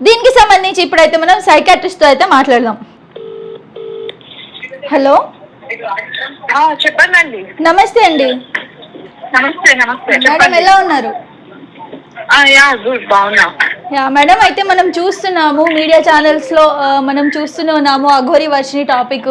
దీనికి సంబంధించి ఇప్పుడైతే మనం సైకాట్రిస్ట్తో అయితే మాట్లాడదాం. హలో? చెప్పండి నమస్తే అండి. నమస్తే నమస్తే మేడం ఎలా ఉన్నారు? ఆ, యా గుడ్ బాగున్నా. యా మేడం అయితే మనం చూస్తున్నాము మీడియా ఛానల్స్లో మనం చూస్తూనే ఉన్నాము అఘోరి వర్షిని టాపిక్.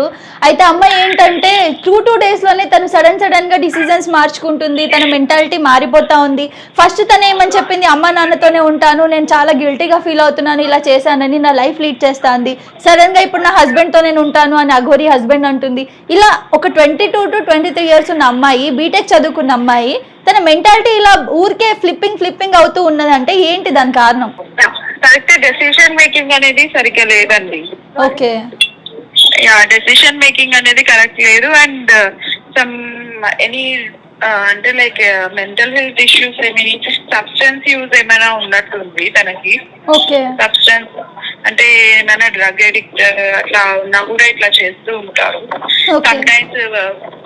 అయితే అమ్మాయి ఏంటంటే టూ టూ డేస్లోనే తను సడన్ సడన్గా డిసిజన్స్ మార్చుకుంటుంది తన మెంటాలిటీ మారిపోతా ఉంది. ఫస్ట్ తను ఏమని చెప్పింది అమ్మ నాన్నతోనే ఉంటాను నేను చాలా గిల్టీగా ఫీల్ అవుతున్నాను ఇలా చేశానని నా లైఫ్ లీడ్ చేస్తాంది. సడన్గా ఇప్పుడు నా హస్బెండ్తో నేను ఉంటాను అని అఘోరి హస్బెండ్ అంటుంది. ఇలా ఒక twenty two to twenty three years ఉన్న అమ్మాయి బీటెక్ చదువుకున్న అమ్మాయి తన మెంటాలిటీ ఇలా ఊరికే ఫ్లిప్పింగ్ ఫ్లిప్పింగ్ అవుతూ ఉన్నదంటే ఏంటి దాని కారణం? కరెక్ట్ డెసిషన్ మేకింగ్ అనేది సరిగ్గా లేదండి. ఓకే. యా డెసిషన్ మేకింగ్ అనేది కరెక్ట్ లేదు. అండ్ సమ్ ఎనీ అంటే లైక్ మెంటల్ హెల్త్ ఇష్యూస్ ఏమి సబ్స్టెన్స్ యూజ్ ఏమైనా ఉన్నట్టుంది తనకి? ఓకే. సబ్స్టెన్స్ అంటే ఏమైనా డ్రగ్ అడిక్ట్ అట్లా ఉన్నా కూడా ఇట్లా చేస్తూ ఉంటారు. సమ్ టైమ్స్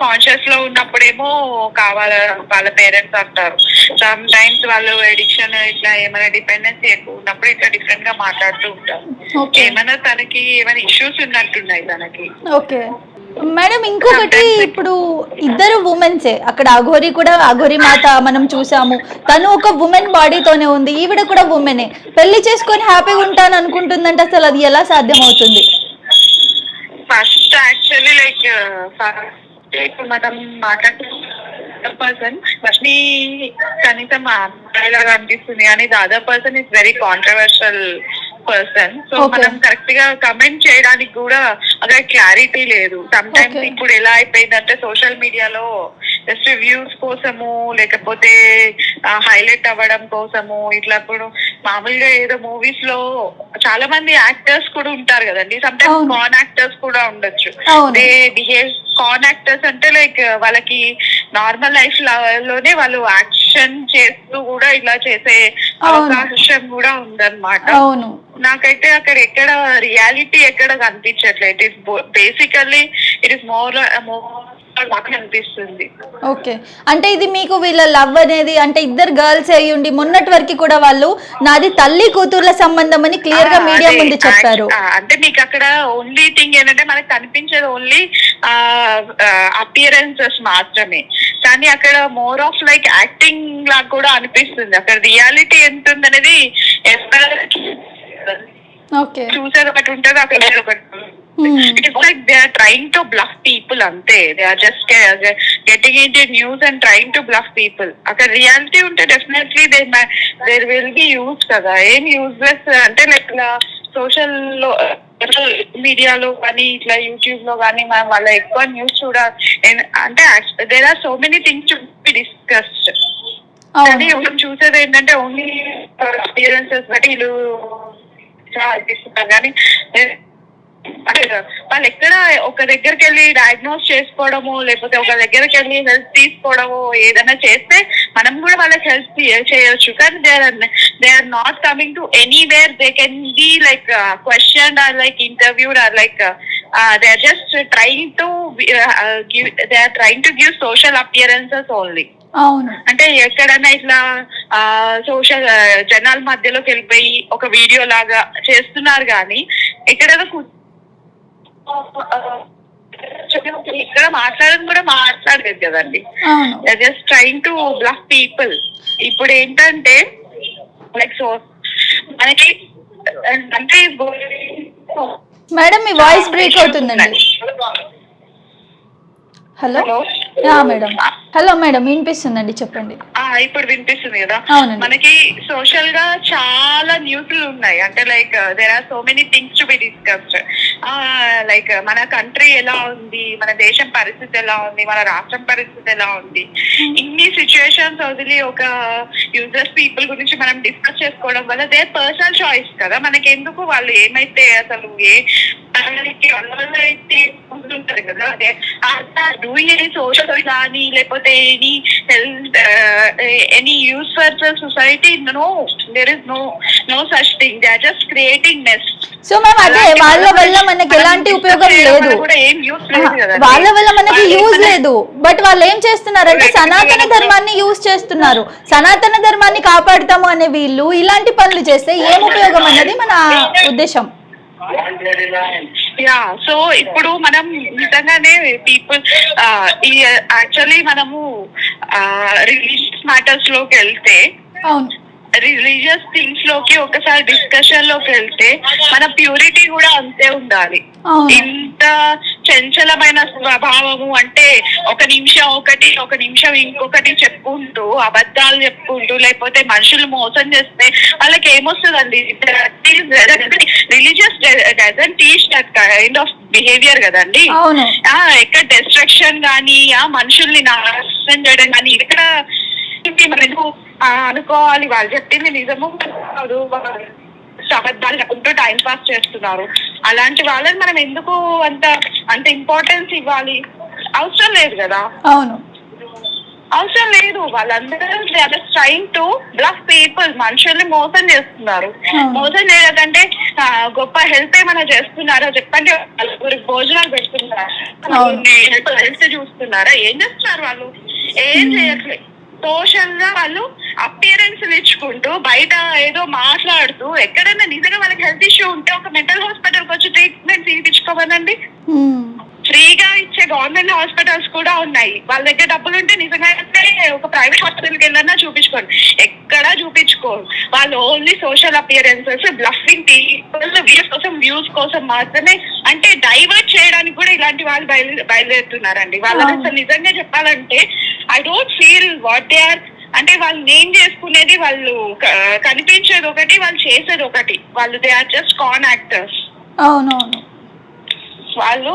కాన్షియస్లో ఉన్నప్పుడేమో కావాల వాళ్ళ పేరెంట్స్ అంటారు. సమ్ టైమ్స్ వాళ్ళు ఎడిక్షన్ ఇట్లా ఏమైనా డిపెండెన్సీ ఎక్కువ ఉన్నప్పుడు ఇట్లా డిఫరెంట్గా మాట్లాడుతూ ఉంటారు. ఏమైనా తనకి ఏమైనా ఇష్యూస్ ఉన్నట్టున్నాయి తనకి. ఓకే. మేడం ఇంకొకటి ఇప్పుడు ఇద్దరు ఉమెన్సే అక్కడ అఘోరి కూడా అఘోరి మాత మనం చూసాము. తను ఒక ఉమెన్ బాడీతోనే ఉంది ఈవిడ కూడా ఉమెనే పెళ్ళి చేసుకొని హ్యాపీగా ఉంటాను అనుకుంటుందంటే అసలు అది ఎలా సాధ్యం అవుతుంది ఫస్ట్ యాక్చువల్లీ లైక్ మనం మాట్లాడుతున్న పర్సన్ ఫస్ట్ నీ కనీసం అమ్మాయిలాగా అనిపిస్తుంది. కానీ the other person is very controversial person so. మనం కరెక్ట్గా కమెంట్ చేయడానికి కూడా అక్కడ క్లారిటీ లేదు సమ్ టైమ్స్. ఇప్పుడు ఎలా అయిపోయిందంటే సోషల్ మీడియాలో జస్ట్ వ్యూస్ కోసము లేకపోతే హైలైట్ అవ్వడం కోసము ఇట్లా ఇప్పుడు మామూలుగా ఏదో మూవీస్లో చాలా మంది యాక్టర్స్ కూడా ఉంటారు కదండి సమ్ టైమ్స్. కాన్ యాక్టర్స్ కూడా ఉండొచ్చు. దే బిహేవ్ కాన్ యాక్టర్స్ అంటే లైక్ వాళ్ళకి నార్మల్ లైఫ్లోనే వాళ్ళు యాక్షన్ చేస్తూ కూడా ఇలా చేసే. అవకాశం కూడా ఉందన్నమాట. అవును. నాకైతే అక్కడ ఎక్కడ రియాలిటీ ఎక్కడ కనిపించట్లేదు. It is basically it is more more నాకు అనిపిస్తుంది. ఓకే. అంటే ఇది మీకు వీళ్ళ లవ్ అనేది అంటే ఇద్దరు గర్ల్స్ అయ్యి ఉండి మొన్నటి వరకు కూడా వాళ్ళు నాది తల్లి కూతుర్ల సంబంధం అని క్లియర్గా మీడియా ముందు చెప్పారు. ఆ, అంటే మీకు అక్కడ ఓన్లీ థింగ్ ఏంటంటే మనకు కనిపించేది ఓన్లీ అపియరెన్సెస్ మాత్రమే. కానీ అక్కడ మోర్ ఆఫ్ లైక్ యాక్టింగ్ లాగా కూడా అనిపిస్తుంది. అక్కడ రియాలిటీ ఎంత ఉందనేది ఎవరికి ఓకే. చూసేది ఒకటి ఉంటుంది అక్కడ ఒకటి like they are to bluff people అంతే they are just getting in news and trying to bluff people అక్కడ రియాలిటీ ఉంటే definitely they there will be use కదా ఏం యూజ్లెస్ అంటే లైక్ సోషల్లో మీడియాలో కానీ ఇట్లా యూట్యూబ్లో కానీ మనం వాళ్ళ ఎక్కువ న్యూస్ చూడ అంటే there are so many things to be discussed కానీ మనం చూసేది ఏంటంటే ఓన్లీ అపియరెన్సెస్ బట్టి వీళ్ళు అనిపిస్తున్నారు కానీ వాళ్ళు ఎక్కడ ఒక దగ్గరికి వెళ్ళి డయాగ్నోస్ చేసుకోవడము లేకపోతే ఒక దగ్గరికి వెళ్ళి హెల్ప్ తీసుకోవడము ఏదైనా చేస్తే మనం కూడా వాళ్ళకి హెల్ప్ చేయొచ్చు. కానీ they are they are not coming to anywhere they can be like question or like interviewed or like they are just trying to give they are trying to give social appearances only అవును. అంటే ఎక్కడైనా ఇట్లా ఆ social జనాల మధ్యలోకి వెళ్ళిపోయి ఒక video లాగా చేస్తున్నారు కానీ ఎక్కడైనా ఇక్కడ మాట్లాడడం కూడా మాట్లాడలేదు కదండి. Just trying to bluff people ఇప్పుడు ఏంటంటే లైక్ సో మనకి అంటే మేడం మీ వాయిస్ బ్రేక్ అవుతుందండి. హలో? మేడం. హలో మేడం వినిపిస్తుందండి చెప్పండి. ఆ ఇప్పుడు వినిపిస్తుంది కదా. మనకి సోషల్గా చాలా న్యూస్లు ఉన్నాయి. అంటే like there are so many things to be discussed like మన కంట్రీ ఎలా ఉంది? మన దేశం పరిస్థితి ఎలా ఉంది? మన రాష్ట్రం పరిస్థితి ఎలా ఉంది? ఇన్ని సిచ్యువేషన్స్ వదిలి ఒక యూజర్స్ పీపుల్ గురించి మనం డిస్కస్ చేసుకోవడం వల్ల దే పర్సనల్ చాయిస్ కదా? మనకి ఎందుకు వాళ్ళు ఏమైతే అసలు ఏ మనకి వల్ల అయితే ఉంటుంటది కదా అదే డూయింగ్ ఎనీ సోషల్ కానీ లేకపోతే any health any use for the society no there is no no such thing they are just creating nest so ma'am అదే వాళ్ళ వల్ల మనకి మనం ఎలాంటి ఉపయోగం లేదు. వాళ్ళ వల్ల మనకి యూజ్ లేదు. బట్ వాళ్ళు ఏం చేస్తున్నారంటే వాళ్ళు సనాతన ధర్మాన్ని యూజ్ చేస్తున్నారు. సనాతన ధర్మాన్ని కాపాడుతాము అనే వీళ్ళు ఇలాంటి పనులు చేస్తే ఏం ఉపయోగం అన్నది మన ఉద్దేశం. యా సో ఇప్పుడు మనం నిజంగానే పీపుల్ ఈ యాక్చువల్లీ మనము రిలీజియస్ మ్యాటర్స్లోకి వెళ్తే అవును. రిలీజియస్ థింగ్స్లోకి ఒకసారి డిస్కషన్లోకి వెళ్తే మన ప్యూరిటీ కూడా అంతే ఉండాలి. ఇంత చంచలమైన స్వభావము అంటే ఒక నిమిషం ఒకటి ఒక నిమిషం ఇంకొకటి చెప్పుకుంటూ అబద్ధాలు చెప్పుకుంటూ లేకపోతే మనుషులు మోసం చేస్తే వాళ్ళకి ఏమొస్తుందండి? Religious doesn't teach that kind of behaviour కదండి? ఎక్కడ డిస్ట్రక్షన్ కానీ ఆ మనుషుల్ని నాశనం చేయడం కానీ ఇక్కడ ఎందుకు ఆ, అనుకోవాలి. వాళ్ళు చెప్పింది నిజము. కాదు అబద్ధాలు చెప్పుకుంటూ టైం పాస్ చేస్తున్నారు. అలాంటి వాళ్ళని మనం ఎందుకు అంత అంత ఇంపార్టెన్స్ ఇవ్వాలి? అవసరం లేదు కదా. అవును. అవసరం లేదు. వాళ్ళందరూ ట్రైంగ్ టు బ్లఫ్ పీపుల్ మనుషుల్ని మోసం చేస్తున్నారు. మోసం చేయకంటే ఆ, గొప్ప హెల్ప్ ఏమైనా చేస్తున్నారా? చెప్పండి. నలుగురికి భోజనాలు పెడుతున్నారా. హెల్త్ చూస్తున్నారా? ఏం చేస్తున్నారు వాళ్ళు? ఏం చేయట్లేదు సోషల్గా వాళ్ళు అపియరెన్స్ తెచ్చుకుంటూ బయట ఏదో మాట్లాడుతూ ఎక్కడైనా నిజంగా వాళ్ళకి హెల్త్ ఇష్యూ ఉంటే ఒక మెంటల్ హాస్పిటల్కి వచ్చి ట్రీట్మెంట్ తీపించుకోమనండి ఫ్రీగా ఇచ్చే గవర్నమెంట్ హాస్పిటల్స్ కూడా ఉన్నాయి. వాళ్ళ దగ్గర డబ్బులు ఉంటే నిజంగా ఒక ప్రైవేట్ హాస్పిటల్కి వెళ్ళన్నా చూపించుకోండి. ఎక్కడా చూపించుకోరు వాళ్ళు only social appearances bluffing views కోసం వ్యూస్ కోసం మాత్రమే అంటే డైవర్ట్ చేయడానికి కూడా ఇలాంటి వాళ్ళు బయలు బయలుదేరుతున్నారండి. వాళ్ళని. అసలు నిజంగా చెప్పాలంటే I don't feel what they are అంటే వాళ్ళు నేమ్ చేసుకునేది వాళ్ళు కనిపించేది ఒకటి వాళ్ళు చేసేది ఒకటి. వాళ్ళు they are just con actors అవునవును. వాళ్ళు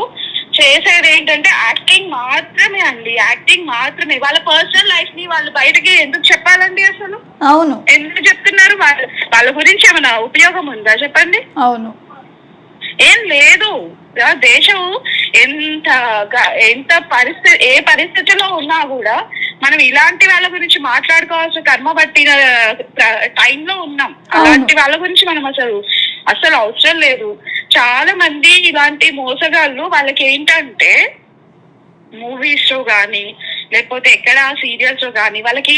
చేసేది ఏంటంటే యాక్టింగ్ మాత్రమే అండి. యాక్టింగ్ మాత్రమే. వాళ్ళ పర్సనల్ లైఫ్ని వాళ్ళు బయటకి ఎందుకు చెప్పాలండి అసలు? అవును. ఎందుకు చెప్తున్నారు? వాళ్ళ వాళ్ళ గురించి ఏమైనా ఉపయోగం ఉందా చెప్పండి? అవును. ఏం లేదు. దేశం ఎంత ఎంత పరిస్థితి ఏ పరిస్థితిలో ఉన్నా కూడా మనం ఇలాంటి వాళ్ళ గురించి మాట్లాడుకోవాల్సిన కర్మ పట్టిన టైంలో ఉన్నాం. అలాంటి వాళ్ళ గురించి మనం అసలు అసలు అవసరం లేదు. చాలా మంది ఇలాంటి మోసగాళ్ళు వాళ్ళకి ఏంటంటే మూవీస్లో గానీ లేకపోతే ఎక్కడ సీరియల్స్లో గానీ వాళ్ళకి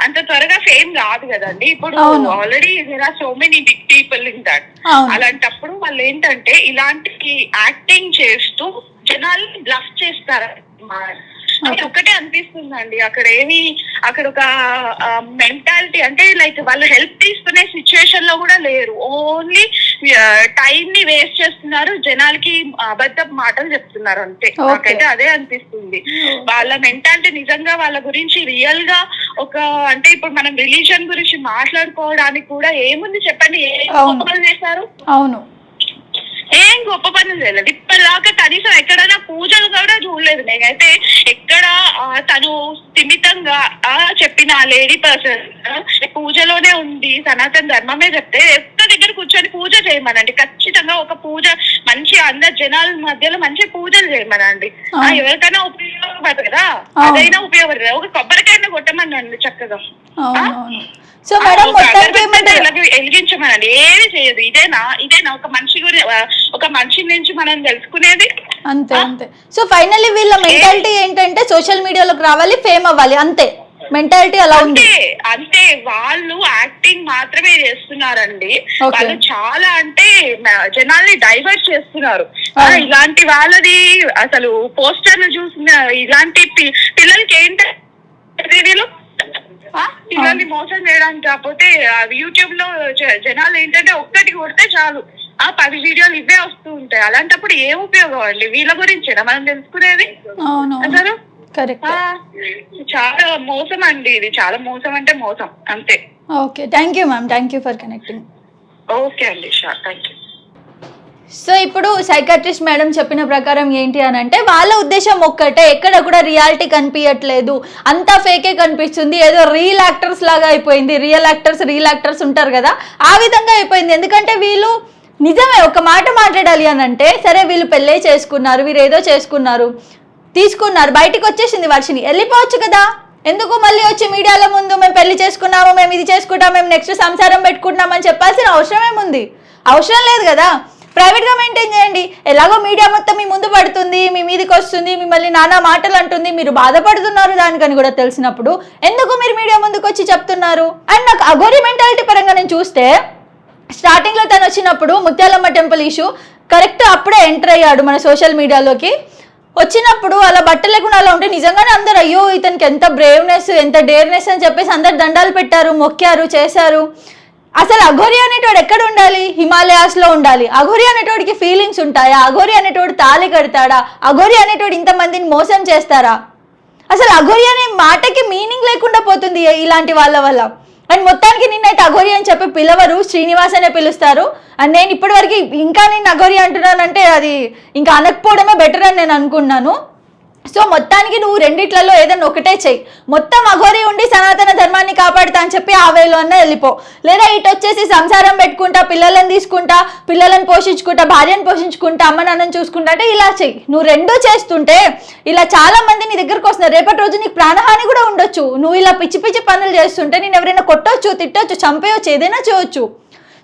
అంత త్వరగా ఫేమ్ రాదు కదండి. ఇప్పుడు. Already there are so many big people in that అలాంటప్పుడు వాళ్ళు ఏంటంటే ఇలాంటి యాక్టింగ్ చేస్తూ జనాల్ని బ్లఫ్ చేస్తారు అది ఒకటే అనిపిస్తుందండి. అక్కడ ఏమి అక్కడ ఒక మెంటాలిటీ అంటే లైక్ వాళ్ళు హెల్ప్ తీసుకునే సిచ్యువేషన్లో కూడా లేరు. ఓన్లీ టైం ని వేస్ట్ చేస్తున్నారు. జనాలకి అబద్ధ మాటలు చెప్తున్నారు అంతే. నాకైతే అదే అనిపిస్తుంది. వాళ్ళ మెంటాలిటీ నిజంగా వాళ్ళ గురించి రియల్గా ఒక అంటే ఇప్పుడు మనం రిలీజన్ గురించి మాట్లాడుకోవడానికి కూడా ఏముంది చెప్పండి? ఏం చేశారు? అవును. ఏం గొప్ప పని చేయలేదు. ఇప్పటిదాకా కనీసం ఎక్కడైనా పూజలు కూడా చూడలేదు. నేనైతే ఎక్కడ ఆ, తను స్థిమితంగా ఆ చెప్పిన లేడీ పర్సన్ పూజలోనే ఉంది సనాతన ధర్మమే చెప్తే దగ్గర కూర్చొని పూజ చేయమనండి. ఖచ్చితంగా ఒక పూజ మంచి అందరు జనాల మధ్యలో మంచి పూజలు చేయమనండి. ఎవరికైనా ఉపయోగపడదు కదా. అదైనా ఉపయోగపడదు. ఒక కొబ్బరికాయన కొట్టమనండి చక్కగా. సో మేడం వెలిగించమనండి. ఏమి చేయదు. ఇదేనా ఇదేనా ఒక మనిషి గురి ఆ, ఒక మనిషి నుంచి మనం తెలుసుకునేది. అంతే అంతే. సో ఫైనల్లీ వీళ్ళ మెంటాలిటీ ఏంటంటే సోషల్ మీడియాలోకి రావాలి ఫేమ్ అవ్వాలి అంతే. మెంటాలిటీ అలా ఉంది. అంతే వాళ్ళు యాక్టింగ్ మాత్రమే చేస్తున్నారండి. వాళ్ళు చాలా అంటే జనాల్ని డైవర్ట్ చేస్తున్నారు. ఇలాంటి వాళ్ళది అసలు పోస్టర్లు చూసిన ఇలాంటి పిల్లలకి ఏంటి పిల్లల్ని మోసం చేయడానికి కాకపోతే యూట్యూబ్లో జనాలు ఏంటంటే ఒక్కటి కొడితే చాలు. ఆ పది వీడియోలు ఇవే వస్తూ ఉంటాయి. అలాంటప్పుడు ఏం ఉపయోగం అండి? వీళ్ళ గురించేనా? మనం తెలుసుకునేది? అసలు కరెక్ట్ చాలా మోసం అండి ఇది. చాలా మోసం అంటే మోసం. అంతే. Okay thank you ma'am thank you for connecting okay అండి. షూర్ థ్యాంక్ యూ సో ఇప్పుడు సైకాట్రిస్ట్ మేడం చెప్పిన ప్రకారం ఏంటి అని అంటే వాళ్ళ ఉద్దేశం ఒక్కటే. ఎక్కడ కూడా రియాలిటీ కనిపించట్లేదు అంతా ఫేకే కనిపిస్తుంది. ఏదో రియల్ యాక్టర్స్ లాగా అయిపోయింది. రియల్ యాక్టర్స్ రియల్ యాక్టర్స్ ఉంటారు కదా. ఆ విధంగా అయిపోయింది. ఎందుకంటే వీళ్ళు నిజమే ఒక మాట మాట్లాడాలి అని అంటే సరే వీళ్ళు పెళ్ళే చేసుకున్నారు. వీరు ఏదో చేసుకున్నారు. తీసుకున్నారు. బయటికి వచ్చేసింది వర్షిని వెళ్ళిపోవచ్చు కదా? ఎందుకు మళ్ళీ వచ్చి మీడియాలో ముందు మేము పెళ్ళి చేసుకున్నాము మేము ఇది చేసుకుంటాం మేము నెక్స్ట్ సంసారం పెట్టుకుంటున్నామని చెప్పాల్సిన అవసరం ఏముంది అవసరం లేదు కదా? ప్రైవేట్గా మెయింటైన్ చేయండి. ఎలాగో మీడియా మొత్తం మీ ముందు పడుతుంది మీ మీదకి వస్తుంది మిమ్మల్ని నానా మాటలు అంటుంది మీరు బాధపడుతున్నారు దానికని కూడా తెలిసినప్పుడు ఎందుకు మీరు మీడియా ముందుకు వచ్చి చెప్తున్నారు? అండ్ నాకు అఘోరి మెంటాలిటీ పరంగా నేను చూస్తే స్టార్టింగ్లో తను వచ్చినప్పుడు ముత్యాలమ్మ టెంపుల్ ఇష్యూ కరెక్ట్ అప్పుడే ఎంటర్ అయ్యాడు మన సోషల్ మీడియాలోకి వచ్చినప్పుడు అలా బట్టలు లేకుండా అలా ఉంటే నిజంగానే అందరు అయ్యో ఇతనికి ఎంత బ్రేవ్నెస్ ఎంత డేర్నెస్ అని చెప్పేసి అందరు దండాలు పెట్టారు మొక్కారు చేశారు. అసలు అఘోరి అనేటోడు ఎక్కడ ఉండాలి? హిమాలయాస్లో ఉండాలి. అఘోరి అనేటోడికి ఫీలింగ్స్ ఉంటాయా? అఘోరి అనేటోడు తాళి కడతాడా? అఘోరి అనేటోడు ఇంతమందిని మోసం చేస్తారా? అసలు అఘోరి అనే మాటకి మీనింగ్ లేకుండా పోతుంది ఇలాంటి వాళ్ళ వల్ల. అండ్ మొత్తానికి నిన్నైతే అఘోరి అని చెప్పి పిలవరు శ్రీనివాస్ అనే పిలుస్తారు. అండ్ నేను ఇప్పటివరకు ఇంకా నేను అఘోరి అంటున్నానంటే అది ఇంకా అనకపోవడమే బెటర్ అని నేను అనుకున్నాను. సో మొత్తానికి నువ్వు రెండిట్లలో ఏదైనా ఒకటే చెయ్యి. మొత్తం అఘోరి ఉండి సనాతన ధర్మాన్ని కాపాడుతా అని చెప్పి ఆ వేలో అన్న వెళ్ళిపో. లేదా ఇటు వచ్చేసి సంసారం పెట్టుకుంటా పిల్లలను తీసుకుంటా పిల్లలను పోషించుకుంటా భార్యను పోషించుకుంటా అమ్మ నాన్నని చూసుకుంటా అంటే ఇలా చెయ్యి. నువ్వు రెండూ చేస్తుంటే ఇలా చాలా మంది నీ దగ్గరకు వస్తున్నారు. రేపటి రోజు నీకు ప్రాణహాని కూడా ఉండొచ్చు. నువ్వు ఇలా పిచ్చి పిచ్చి పనులు చేస్తుంటే నేను ఎవరైనా కొట్టొచ్చు తిట్టొచ్చు చంపేయొచ్చు ఏదైనా చేయొచ్చు.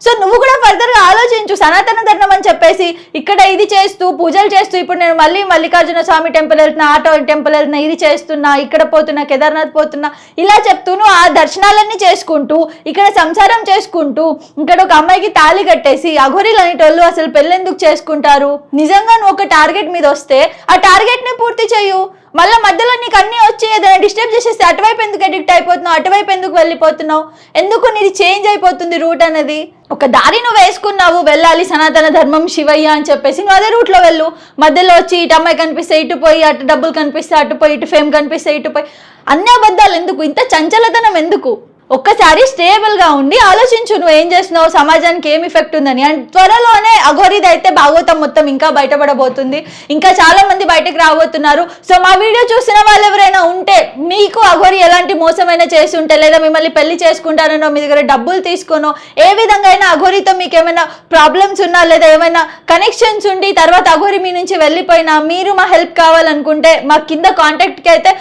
సో నువ్వు కూడా ఫర్దర్గా ఆలోచించు సనాతన ధర్మం అని చెప్పేసి ఇక్కడ ఇది చేస్తూ పూజలు చేస్తూ ఇప్పుడు నేను మళ్ళీ మల్లికార్జున స్వామి టెంపుల్ వెళ్తున్నా ఆటో టెంపుల్ వెళ్తున్నా ఇది చేస్తున్నా ఇక్కడ పోతున్నా కేదార్నాథ్ పోతున్నా ఇలా చెప్తూను ఆ దర్శనాలన్నీ చేసుకుంటూ ఇక్కడ సంసారం చేసుకుంటూ ఇక్కడ ఒక అమ్మాయికి తాళి కట్టేసి అఘోరీలు అనేటోళ్ళు అసలు పెళ్ళెందుకు చేసుకుంటారు? నిజంగా నువ్వు ఒక టార్గెట్ మీద వస్తే ఆ టార్గెట్ని పూర్తి చేయు. మళ్ళీ మధ్యలో నీకు అన్నీ వచ్చి ఏదైనా డిస్టర్బ్ చేసేస్తే అటువైపు ఎందుకు అడిక్ట్ అయిపోతున్నావు? అటువైపు ఎందుకు వెళ్ళిపోతున్నావు? ఎందుకు నీది చేంజ్ అయిపోతుంది రూట్ అనేది? ఒక దారి నువ్వు వేసుకున్నావు వెళ్ళాలి సనాతన ధర్మం శివయ్య అని చెప్పేసి నువ్వు అదే రూట్లో వెళ్ళు. మధ్యలో వచ్చి ఇటు అమ్మాయి కనిపిస్తే ఇటు పోయి అటు డబ్బులు కనిపిస్తే అటు పోయి ఇటు ఫేమ్ కనిపిస్తే ఇటు పోయి. అన్ని అబద్ధాలు ఎందుకు? ఇంత చంచలతనం ఎందుకు? ఒక్కసారి స్టేబుల్గా ఉండి ఆలోచించు నువ్వు ఏం చేస్తున్నావు? సమాజానికి ఏం ఇఫెక్ట్ ఉందని. అండ్ త్వరలోనే అఘోరిది అయితే భాగవతం మొత్తం ఇంకా బయటపడబోతుంది. ఇంకా చాలా మంది బయటకు రాబోతున్నారు. సో మా వీడియో చూసిన వాళ్ళు ఎవరైనా ఉంటే మీకు అఘోరి ఎలాంటి మోసమైనా చేసి ఉంటే లేదా మిమ్మల్ని పెళ్ళి చేసుకుంటానో మీ దగ్గర డబ్బులు తీసుకోనో ఏ విధంగా అయినా అఘోరితో మీకు ఏమైనా ప్రాబ్లమ్స్ ఉన్నా లేదా ఏమైనా కనెక్షన్స్ ఉండి తర్వాత అఘోరి మీ నుంచి వెళ్ళిపోయినా మీరు మా హెల్ప్ కావాలనుకుంటే మా కింద కాంటాక్ట్కి అయితే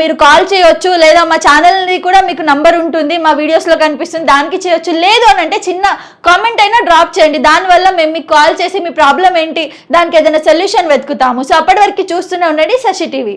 మీరు కాల్ చేయొచ్చు లేదా మా ఛానల్ది కూడా మీకు నంబర్ ఉంటుంది మా వీడియోస్లో కనిపిస్తుంది దానికి చేయొచ్చు లేదు అని అంటే చిన్న కామెంట్ అయినా డ్రాప్ చేయండి. దానివల్ల మేము మీకు కాల్ చేసి మీ ప్రాబ్లం ఏంటి దానికి ఏదైనా సొల్యూషన్ వెతుకుతాము. సో అప్పటి వరకు చూస్తూనే ఉండండి శశి టీవీ.